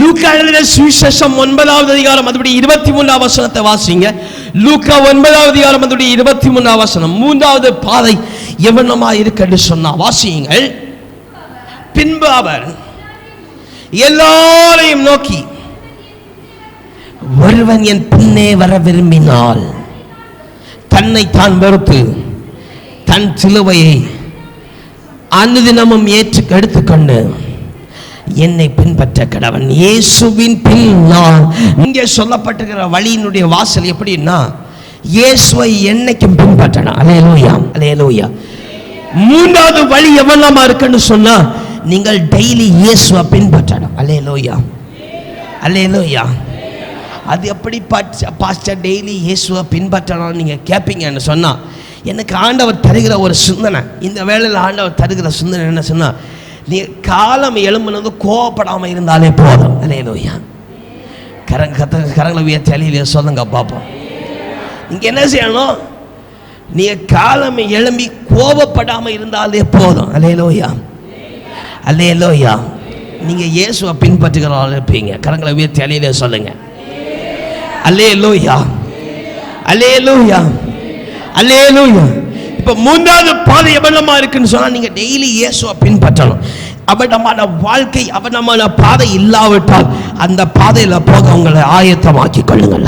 லூக்கா சுவிசேஷம் ஒன்பதாவது அதிகாரம் அதுபடி இருபத்தி மூணாம் வசனத்தை வாசிங்க. லூக்கா ஒன்பதாவது அதிகாரம் அதுபடி இருபத்தி மூணாம் வசனம். மூன்றாவது பாதை எவனமா இருக்குன்னு சொன்னா வாசியுங்கள். பின்பு அவர் எல்லாரையும் நோக்கி ஒருவன் என் பின்னே வர விரும்பினால் தன்னை தான் வெறுத்து தன் சிலுவையை அனுதினமும் ஏற்று எடுத்துக்கொண்டு என்னை பின்பற்ற கடவன். இயேசுவின் பின்னால். இங்கே சொல்லப்பட்டிருக்கிற வழியினுடைய வாசல் எப்படின்னா இயேசுவை என்னைக்கும் பின்பற்றணும். அலையலூயா அலையலூயா மூன்றாவது வழி எவ்வளமா இருக்குன்னு சொன்னா நீங்கள் டெய்லி இயேசுவை பின்பற்றணும். அலையலூயா அலையலூயா அது எப்படி பாஸ்டர் டெய்லி இயேசுவை பின்பற்றணும் நீங்கள் கேட்பீங்கன்னு சொன்னால் எனக்கு ஆண்டவர் தருகிற ஒரு சிந்தனை இந்த வேளையில் ஆண்டவர் தருகிற சிந்தனை என்ன சொன்னால் நீ காலம் எழும்புனது கோவப்படாமல் இருந்தாலே போதும். அலையலோயா கரங்க கத்த கரங்களை உயர்த்தி அலையிலே சொல்லுங்க பார்ப்போம். இங்கே என்ன செய்யணும்? நீ காலம் எழும்பி கோபப்படாமல் இருந்தாலே போதும். அலையலோயா அலையலோயா நீங்கள் இயேசுவை பின்பற்றுகிறவர்கள் இருப்பீங்க. கரங்களை உயர்த்தி அலையிலே சொல்லுங்க. அல்லேலூயா அல்லேலூயா அல்லேலூயா இப்போ மூன்றாவது பாதை எவனமா இருக்குன்னு சொன்னா நீங்க டெய்லி இயேசுவை பின்பற்றணும். அவனமான வாழ்க்கை அவனமான பாதை இல்லாவிட்டால் அந்த பாதையில போக உங்களை ஆயத்தமாக்கி கொள்ளுங்கள்.